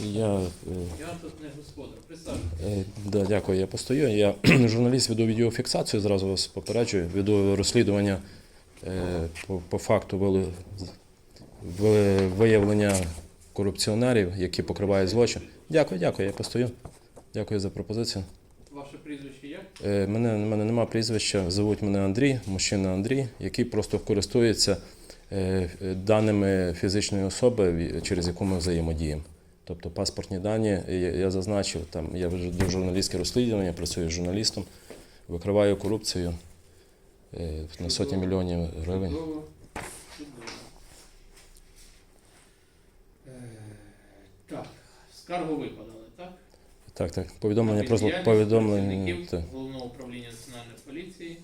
Я, е, Я тут не господар. Представте. е, да, дякую, я постою. Я журналіст веду відеофіксацію, зразу вас попереджую. Веду розслідування е, по, по факту виявлення корупціонерів, які покривають злочин. Дякую, дякую, я постою. Дякую за пропозицію. Ваше прізвище? Е, Мене, мене немає прізвища, звуть мене Андрій, мужчина Андрій, який просто користується даними фізичної особи, через яку ми взаємодіємо. Тобто паспортні дані, я, зазначив, там я вже до журналістське розслідування, працюю з журналістом, викриваю корупцію е, на сотні мільйонів гривень. Е, Так, скаргу ви подали, так? Так, так, повідомлення про повідомлення. Головного управління національної поліції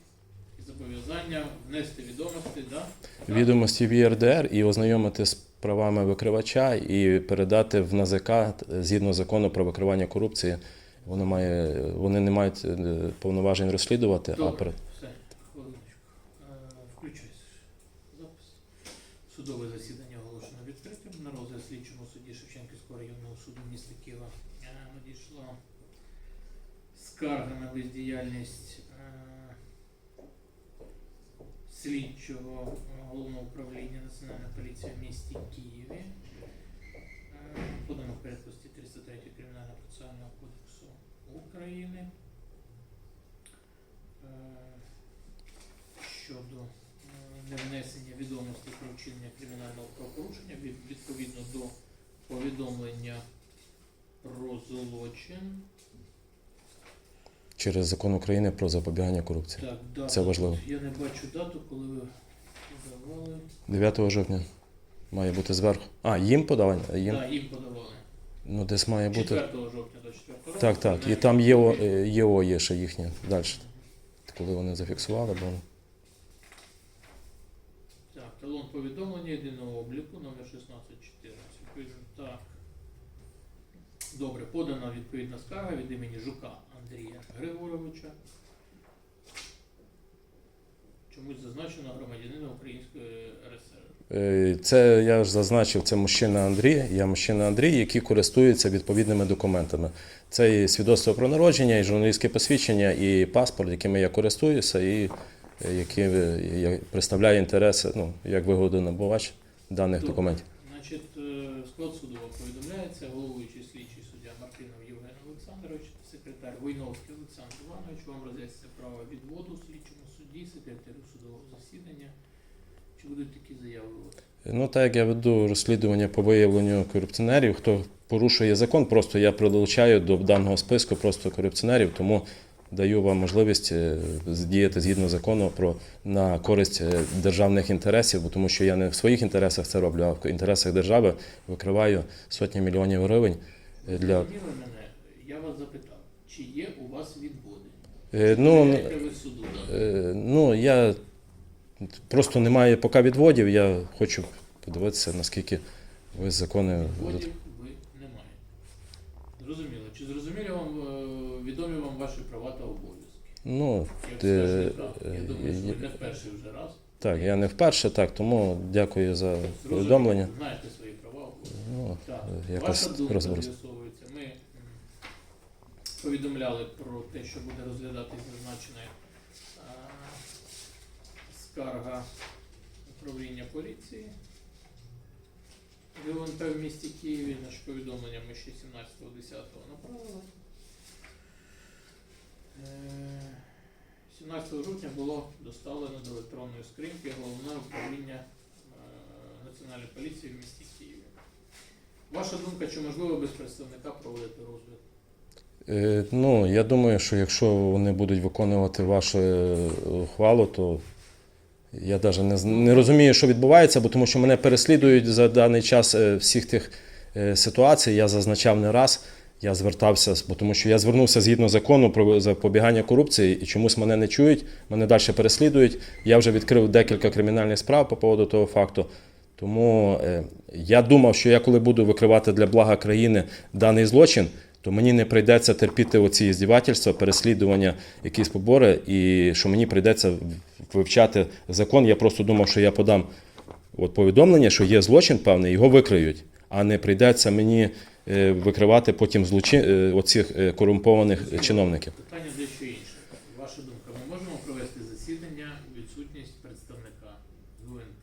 зобов'язання внести відомості, да? Відомості в ЄРДР і ознайомити з правами викривача і передати в НАЗК згідно закону про викривання корупції. Воно має, вони не мають е, повноважень розслідувати, а Добре, перед все, хвилиночку. Е, Включай запис. Судове засідання оголошено відкритим. На розгляд слідчому суді Шевченківського районного суду міста Києва е, надійшла скарга на бездіяльність е, слідчого е, головного управління Національної поліції в місті Києві. Е, Подано в порядку статті 303 Кримінального процесуального кодексу України. Е, щодо е, невнесення відомостей про вчинення кримінального правопорушення відповідно до повідомлення про злочин. через закон України про запобігання корупції. Так, дата. Це важливо. Я не бачу дату, коли ви подавали. 9 жовтня має бути зверху. А, їм подавання? Їм? Так, їм подавали. Ну, десь має бути. 4 жовтня до 4 року. Так, так. І там ЄО, е, ЄО є ще їхнє далі. Коли вони зафіксували, бо талон повідомлення єдиного обліку номер 1614. Відповідно, так. Добре, подана відповідна скарга від імені Жука Андрія Григоровича. Чомусь зазначено громадянина Української РСР. Е, Це я ж зазначив, це мужчина Андрій. Я мужчина Андрій, який користується відповідними документами. Це і свідоцтво про народження, і журналістське посвідчення, і паспорт, якими я користуюся, і який е, я інтереси, ну як вигоду набувач даних Добре. документів. Значить, е, склад суду вам повідомляється, головуючий слідчий суддя Мартинов Євген Олександрович, секретар Войновський Олександр Іванович. Вам роз'ясниться право відводу слідчому судді, секретарю судового засідання. Чи будуть такі заяви? Ну, так як я веду розслідування по виявленню корупціонерів, хто порушує закон, просто я прилучаю до даного списку просто корупціонерів, тому даю вам можливість е, діяти згідно закону про на користь е, державних інтересів, бо тому що я не в своїх інтересах це роблю, а в інтересах держави викриваю сотні мільйонів гривень е, для. Мене, я вас запитав, чи є у вас відводи? Ну, ну я просто немає поки відводів. Я хочу подивитися, наскільки ви закони Відводів ви не маєте. Зрозуміло. Чи відомі вам ваші права та обов'язки? Ну, Як Е. Я е, думаю, що ви не перший вже раз. так, я не вперше, так, тому дякую за повідомлення. Знаєте свої права. Ну, Так, е, якось ваша думка розберусь. з'ясовується. Ми повідомляли про те, що буде розглядатись зазначена скарга управління поліції. ГУНП в місті Києві. Наше повідомлення ми ще 17.10 направили. Е, 17 жовтня було доставлено до електронної скриньки головне управління е, Національної поліції в місті Києві. Ваша думка, чи можливо без представника проводити розгляд? Е, Ну, я думаю, що якщо вони будуть виконувати вашу е, ухвалу, то я навіть не, не розумію, що відбувається, бо тому що мене переслідують за даний час е, всіх тих е, ситуацій. Я зазначав не раз. Я звертався, бо тому що я звернувся згідно закону про запобігання корупції, і чомусь мене не чують, мене далі переслідують. Я вже відкрив декілька кримінальних справ по поводу того факту. Тому е, я думав, що я коли буду викривати для блага країни даний злочин, то мені не прийдеться терпіти оці здівательства, переслідування, якісь побори, і що мені прийдеться вивчати закон. Я просто думав, що я подам от повідомлення, що є злочин певний, його викриють, а не прийдеться мені викривати потім злочи... е, оцих е, корумпованих чиновників. Питання дещо інше. Ваша думка, ми можемо провести засідання у відсутність представника з УНП?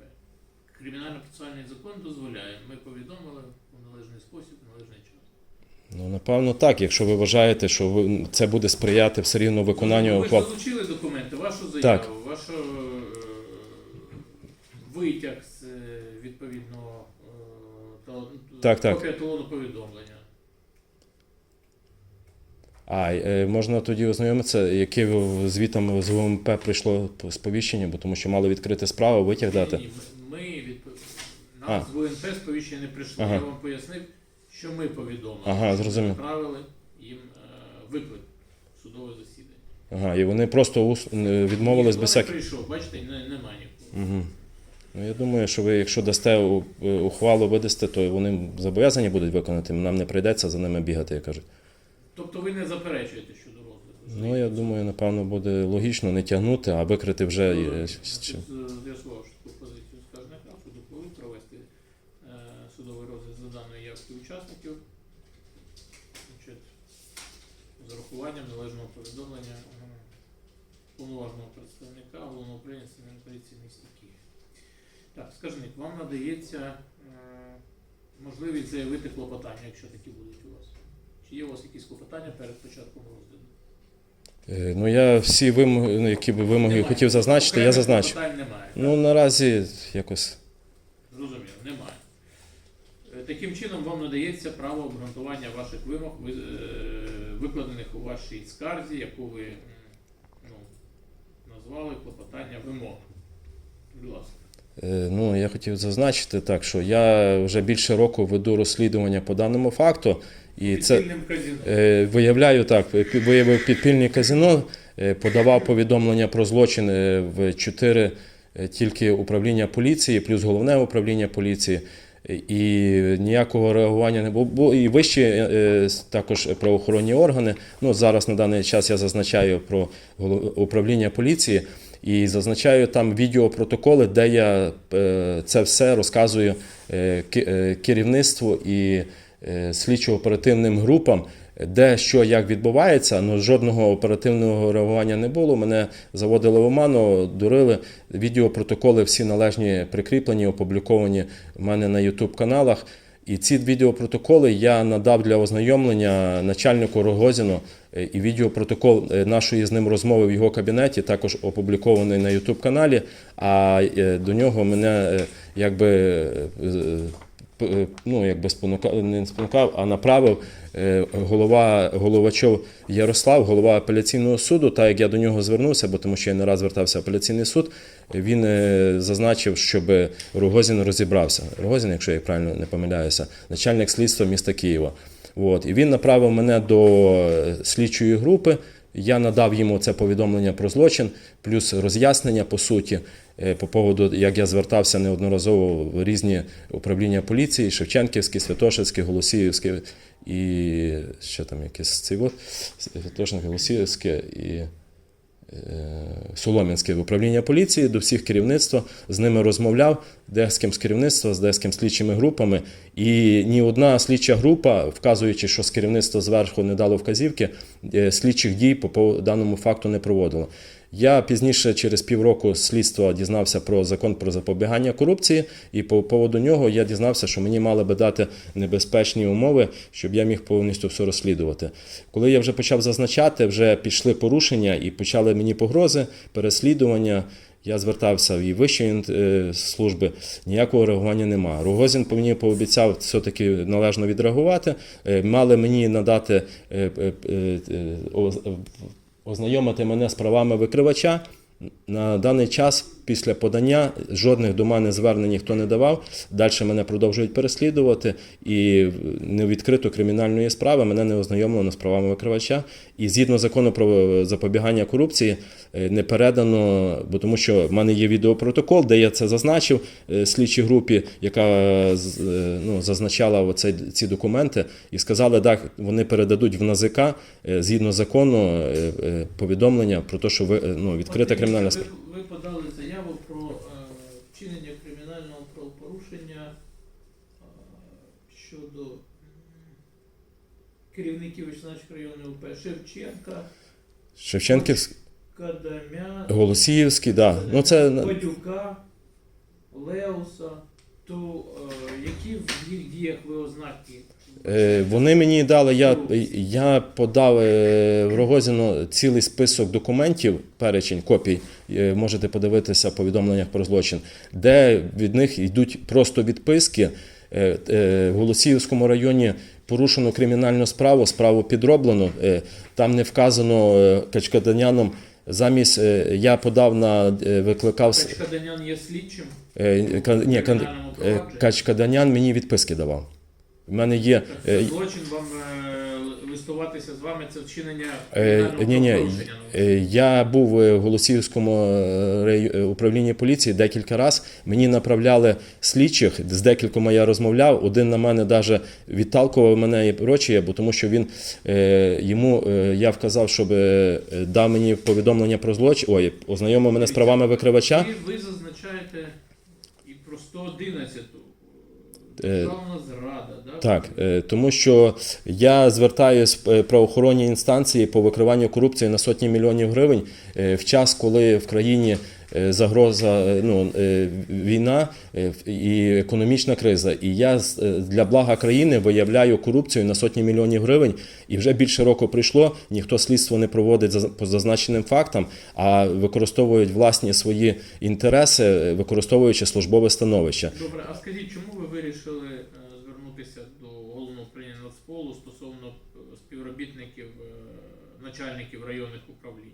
Кримінально-процесуальний закон дозволяє. Ми повідомили у належний спосіб, у належний час. Ну, напевно, так. Якщо ви вважаєте, що ви... це буде сприяти все рівно виконанню Ну, Ви залучили документи, вашу заяву, Так. вашу е, витяг з е, відповідного е, Так, так. копія талону повідомлення. А е, можна тоді ознайомитися, яке звітом з УМП прийшло сповіщення, бо тому що мали відкрити справу, витяг дати. Ні, ми відп... А. з ВНП сповіщення не прийшло. Ага. Я вам пояснив, що ми повідомили. Ага, що ми зрозумів. Направили їм е, виклик в судове засідання. Ага, і вони просто ус... е, відмовились Ніхто без не всяких. прийшов, бачите, не, немає нікого. Угу. Ну, я думаю, що ви, якщо дасте е, ухвалу, видасте, то вони зобов'язані будуть виконати. Нам не прийдеться за ними бігати, як кажуть. Тобто ви не заперечуєте щодо розгляду? Ну, я думаю, напевно, буде логічно не тягнути, а викрити вже. е, Ну, щ- З'ясувавши таку позицію скаржника, суду коли провести е, судовий розгляд за даної явки учасників, з урахуванням належного повідомлення е, повноважного представника головного управління Національної поліції в місті Києві. Так, скаржник, вам надається е, можливість заявити клопотання, якщо такі будуть у вас. Чи є у вас якісь клопотання перед початком розгляду? Е, Ну, я всі вимоги, ну, які би вимоги Немає. хотів зазначити, я Окремих зазначив. клопотань немає. Ну, наразі якось. Зрозуміло, немає. Е, Таким чином вам надається право обґрунтування ваших вимог, ви- викладених у вашій скарзі, яку ви ну, назвали клопотання вимог. Будь ласка. Е, Ну, я хотів зазначити так, що я вже більше року веду розслідування по даному факту, і це казино. е, виявляю так, виявив підпільне казино, е, подавав повідомлення про злочин в чотири тільки управління поліції, плюс головне управління поліції. І ніякого реагування не було. Бу- І вищі також правоохоронні органи. Ну, зараз на даний час я зазначаю про управління поліції. І зазначаю там відеопротоколи, де я е, це все розказую е, е, керівництву і слідчо-оперативним групам, де що як відбувається. Ну жодного оперативного реагування не було. Мене заводили в оману, дурили. Відеопротоколи всі належні прикріплені, опубліковані в мене на youtube каналах. І ці відеопротоколи я надав для ознайомлення начальнику Рогозіну і відеопротокол е, нашої з ним розмови в його кабінеті також опублікований на YouTube каналі. А е, до нього мене е, якби е, е, ну, якби спонукав, не спонукав, а направив е, голова Головачов Ярослав, голова апеляційного суду. Так як я до нього звернувся, бо тому що я не раз звертався в апеляційний суд, він е, зазначив, щоб Рогозін розібрався. Рогозін, якщо я правильно не помиляюся, начальник слідства міста Києва. От. І він направив мене до е, слідчої групи. Я надав йому це повідомлення про злочин, плюс роз'яснення по суті е, по поводу, як я звертався неодноразово в різні управління поліції, Шевченківське, Святошинське, Голосіївське і ще там якесь цей от, Святошинське, Голосіївське і Солом'янське управління поліції до всіх керівництва, з ними розмовляв, де з керівництва, з де слідчими групами. І ні одна слідча група, вказуючи, що з керівництва зверху не дало вказівки, е, слідчих дій по даному факту не проводило. Я пізніше, через півроку слідства, дізнався про закон про запобігання корупції, і по поводу нього я дізнався, що мені мали би дати небезпечні умови, щоб я міг повністю все розслідувати. Коли я вже почав зазначати, вже пішли порушення і почали мені погрози, переслідування. Я звертався в вищі е, служби, ніякого реагування немає. Рогозін мені пообіцяв все-таки належно відреагувати. Е, Мали мені надати е, ознайомити мене з правами викривача. На даний час, після подання, жодних до мене звернень ніхто не давав. Далі мене продовжують переслідувати, і не відкрито кримінальної справи мене не ознайомлено з правами викривача. І згідно закону про запобігання корупції е, не передано, бо тому що в мене є відеопротокол, де я це зазначив е, слідчій групі, яка е, ну, зазначала оце, ці документи, і сказали, так, вони передадуть в НАЗК згідно закону повідомлення про те, що ви, ну, відкрита кримінальна справа. Ви, подали заяву про е, вчинення кримінального правопорушення е, щодо керівників Вічнацької районного УП Шевченка, Шевченківський, Кадамя, Голосіївський, да. Ну це Бадюка, Леуса, то е, які в діях ви ознаки? Е, Вони мені дали, я, я подав е, в Рогозіно цілий список документів, перечень копій, можете подивитися в повідомленнях про злочин, де від них йдуть просто відписки. В Голосіївському районі порушено кримінальну справу, справу підроблено. Там не вказано Качкаданяном. Замість е, я подав на е, викликав Качкаданян є слідчим е, ні. Качкаданян мені відписки давав. У мене є. Злочин вам е, листуватися з вами це вчинення Е, ні, ні, ну. я був в Голосіївському е, е, управлінні поліції декілька разів. Мені направляли слідчих, з декількома я розмовляв. Один на мене навіть відталкував мене і прочее, бо тому що він е, йому е, я вказав, щоб е, дав мені повідомлення про злочин. Ой, ознайомив мене з правами викривача. Ви, ви зазначаєте і про 111 Е, державна зрада, да? Так, е, тому що я звертаюсь в е, правоохоронні інстанції по викриванню корупції на сотні мільйонів гривень е, в час, коли в країні е, загроза е, ну, е, війна е, і економічна криза. І я е, для блага країни виявляю корупцію на сотні мільйонів гривень. І вже більше року прийшло, ніхто слідство не проводить по зазначеним фактам, а використовують власні свої інтереси, е, використовуючи службове становище. Добре, а скажіть, чому ви вирішили е, звернутися до головного управління Нацполу стосовно е, співробітників, е, начальників районних управлінь?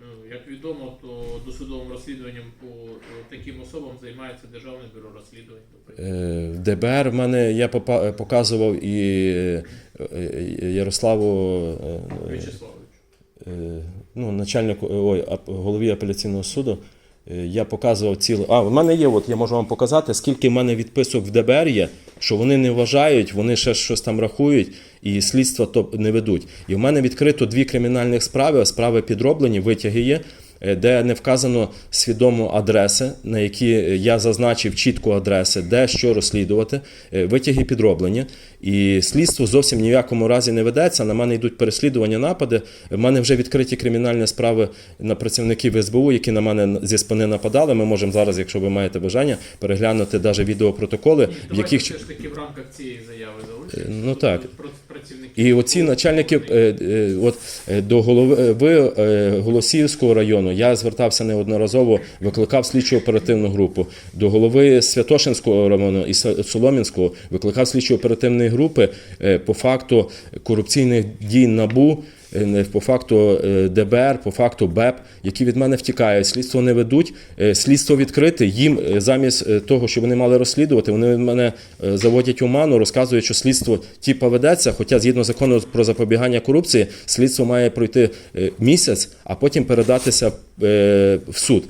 Ну, як відомо, то досудовим розслідуванням по е, таким особам займається Державне бюро розслідувань. Е, В ДБР в мене я показував і е, е, Ярославу Вячеславовичу. Е, ну, начальнику ой, голові апеляційного суду. Е, Я показував ціле. А, в мене є, от я можу вам показати, скільки в мене відписок в ДБР є, що вони не вважають, вони ще щось там рахують і слідства то не ведуть. І в мене відкрито дві кримінальних справи, справи підроблені, витяги є. Е, Де не вказано свідомо адреси, на які я зазначив чітко адреси, де що розслідувати, е, витяги підроблені. І слідство зовсім ні в якому разі не ведеться. На мене йдуть переслідування, напади. В мене вже відкриті кримінальні справи на працівників СБУ, які на мене зі спини нападали. Ми можемо зараз, якщо ви маєте бажання, переглянути навіть відеопротоколи, в яких все ж таки в рамках цієї заяви залишимося. ну, так. І оці начальники е, е, от, е, до голови Голосіївського району я звертався неодноразово, викликав слідчу оперативну групу. До голови Святошинського району і Соломінського викликав слідчо оперативної групи по факту корупційних дій НАБУ. Е, По факту е, ДБР, по факту БЕП, які від мене втікають, слідство не ведуть, е, слідство відкрите. Їм замість того, що вони мали розслідувати, вони мене е, заводять у ману, розказують, що слідство типа ведеться. Хоча згідно закону про запобігання корупції, слідство має пройти місяць, а потім передатися в суд.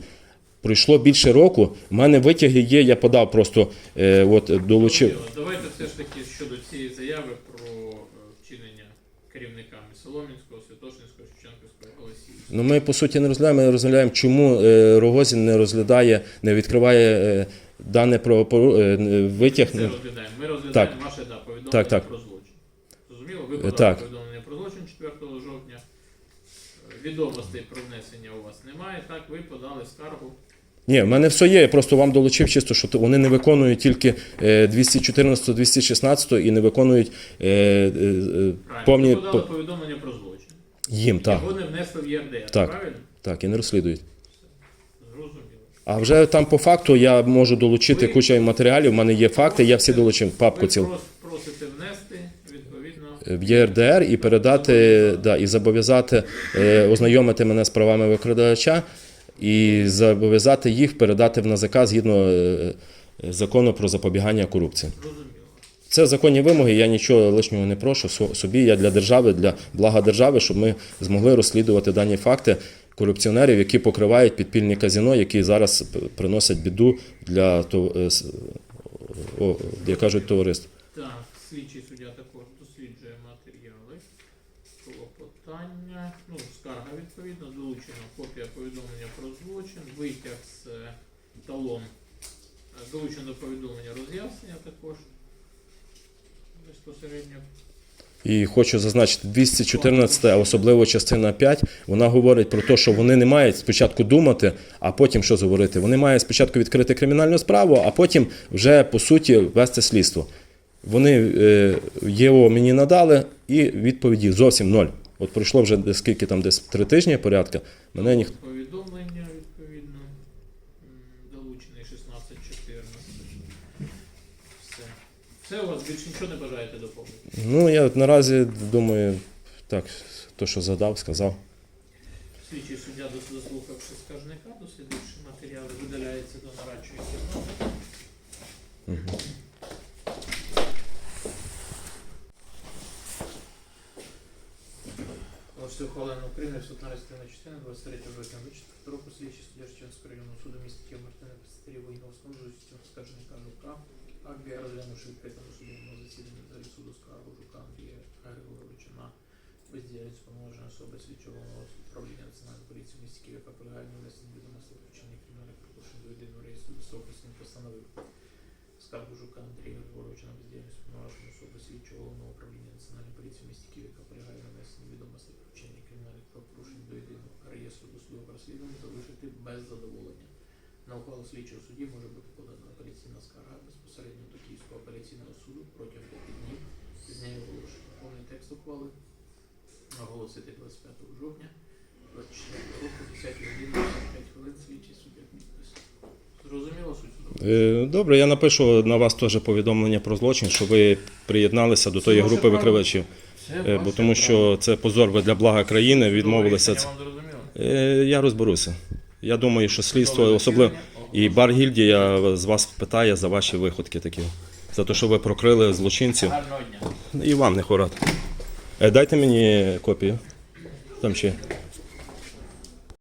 Пройшло більше року. У мене витяги є. Я подав просто от долучив. Давайте все ж таки щодо цієї заяви про керівниками Солом'янського, Святошинського, Шевченківського, Голосіївського. Ну ми по суті не розглядаємо. Ми розглядаємо, чому е, Рогозін не розглядає, не відкриває е, дане про е, витяг. Це розглядаємо. Ми розглядаємо ваше да, повідомлення Так, так. про злочин. Зрозуміло? Ви подали так. повідомлення про злочин 4 жовтня. Відомостей про внесення у вас немає. Так, ви подали скаргу. Ні, в мене все є. Я просто вам долучив чисто, що вони не виконують тільки е, 214, 216 і не виконують е, е, е, Правильно. повні ви подали повідомлення про злочин. їм. Так, Його не внесли в ЄРДР, Так. правильно? так, і не розслідують. Зрозуміло. А вже там по факту я можу долучити Ви- куча матеріалів. У мене є факти, я всі долучив папку Ви ціл просите внести, відповідно, в ЄРДР і передати да, і зобов'язати е, ознайомити мене з правами викрадача і зобов'язати їх передати в НАЗК згідно е, е, закону про запобігання корупції. Це законні вимоги. Я нічого лишнього не прошу собі. Я для держави, для блага держави, щоб ми змогли розслідувати дані факти корупціонерів, які покривають підпільні казіно, які зараз приносять біду для то, е, як кажуть, товариств. Так, слідчий суддя також досліджує матеріали, клопотання, ну, скарга відповідно, долучена копія повідомлення витяг з е, талон, Е, долучено повідомлення роз'яснення також безпосередньо І хочу зазначити, 214, а особливо частина 5, вона говорить про те, що вони не мають спочатку думати, а потім що говорити. Вони мають спочатку відкрити кримінальну справу, а потім вже по суті вести слідство. Вони е, ЄО мені надали, і відповіді зовсім ноль. От пройшло вже скільки там, десь три тижні порядка. Мене ніхто. Повідомлення відповідно. м, Долучений 16-14. Все. Все, у вас більше нічого не бажаєте доповнити? Ну, я от наразі думаю, так, то, що задав, сказав. Слідчий суддя, дослухавши скаржника, дослідивши матеріали, видаляється до нарадчої кімнати. Ось ухвалено України в суд на частина 23 жовтня 24 року слідчий суддя Шевченського районного суду міста Києва Мартина Воїновського з участю скаржника Жука, АГ, розглянувши відкритому судовому засіданні залі суду скаргу Жука Андрія Григоровича на бездіяльність повноваженої особи слідчого управління Національної поліції в місті Києва, на внесенні відомостей про вчинення кримінальних правопорушень до єдиного реєстру досовкості постановив скаргу Жука Андрія Григоровича на бездіяльність повноваженої особи слідчого головного управління Національної поліції в місті Києва, яка полягає на внесенні відомостей про вчинення кримінальних правопорушень до єдиного реєстру досудового розслідування залишити без задоволення. На ухвалу слідчого судді може бути подана апеляційна скарга безпосередньо до Київського апеляційного суду протягом 5 днів з нею оголошено. Повний текст ухвали оголосити 25 жовтня 24 року, 10 годин 55 хвилин, слідчий суддя підпис. Зрозуміло суть судового? Е, Добре, я напишу на вас теж повідомлення про злочин, що ви приєдналися до тої групи викривачів. Е, Бо тому що це позор ви для блага країни, відмовилися. Е, Я розберуся. Я думаю, що слідство особливо. І Баргільдія з вас питає за ваші виходки такі. За те, що ви прокрили злочинців. І вам не хорат. Е, Дайте мені копію. Там ще.